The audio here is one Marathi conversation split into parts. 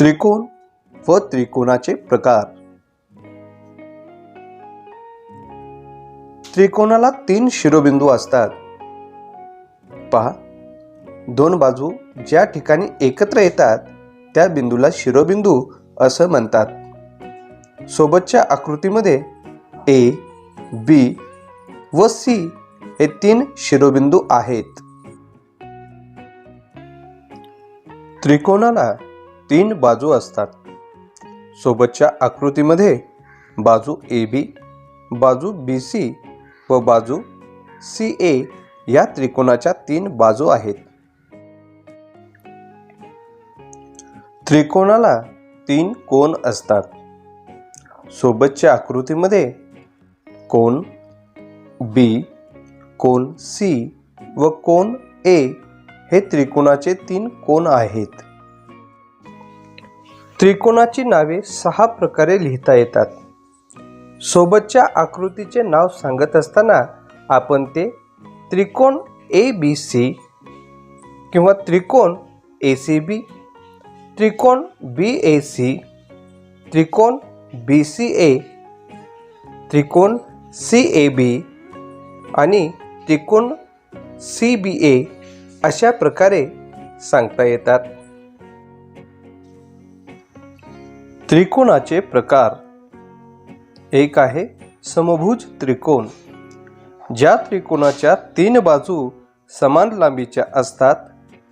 त्रिकोण व त्रिकोणाचे प्रकार. त्रिकोणाला तीन शिरोबिंदू असतात. पहा दोन बाजू ज्या ठिकाणी एकत्र येतात त्या बिंदूला शिरोबिंदू असं म्हणतात. सोबतच्या आकृतीमध्ये ए बी व सी हे तीन शिरोबिंदू आहेत. त्रिकोणाला तीन बाजू असतात. सोबतच्या आकृतीमध्ये बाजू ए बी बाजू बी सी व बाजू सी ए या त्रिकोणाच्या तीन बाजू आहेत. त्रिकोणाला तीन कोण असतात. सोबतच्या आकृतीमध्ये कोण बी कोण सी व कोन ए हे त्रिकोणाचे तीन कोण आहेत. त्रिकोणाची नावे सहा प्रकारे लिहिता येतात. सोबतच्या आकृतीचे नाव सांगत असताना आपण ते त्रिकोण ए बी सी किंवा त्रिकोण ए सी बी त्रिकोण बी ए सी त्रिकोण बी सी ए त्रिकोण सी ए बी आणि त्रिकोण सी बी ए अशा प्रकारे सांगता येतात. त्रिकोणाचे प्रकार. एक आहे समभुज त्रिकोण. ज्या त्रिकोणाच्या तीन बाजू समान लांबीच्या असतात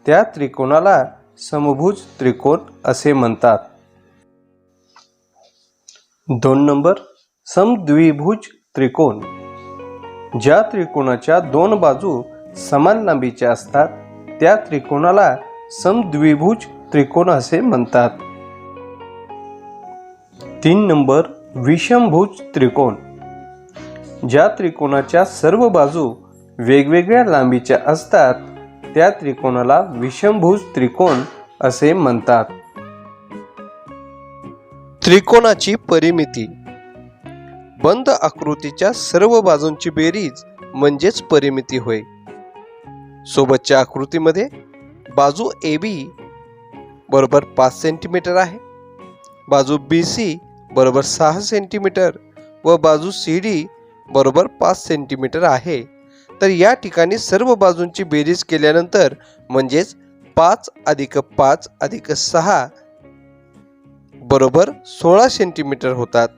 त्या त्रिकोणाला समभुज त्रिकोण असे म्हणतात. दोन नंबर समद्विभुज त्रिकोण. ज्या त्रिकोणाच्या दोन बाजू समान लांबीच्या असतात त्या त्रिकोणाला समद्विभुज त्रिकोण असे म्हणतात. तीन नंबर विषमभुज त्रिकोण. ज्या त्रिकोणाच्या सर्व बाजू वेगवेगळ्या लांबीच्या असतात त्या त्रिकोणाला विषमभुज त्रिकोण असे म्हणतात. त्रिकोणाची परिमिती. बंद आकृतीच्या सर्व बाजूंची बेरीज म्हणजेच परिमिती होय. सोबतच्या आकृतीमध्ये बाजू ए बी बरोबर पाच सेंटीमीटर आहे. बाजू बी सी बरोबर सहा सेंटीमीटर व बाजू सी डी बरोबर पाच सेंटीमीटर आहे. तर या ठिकाणी सर्व बाजूंची बेरीज केल्यानंतर म्हणजेच पाच अधिक पाच अधिक सहा बरोबर सोळा सेंटीमीटर होतात.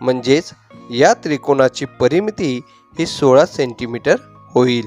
म्हणजेच या त्रिकोणाची परिमिती ही सोळा सेंटीमीटर होईल.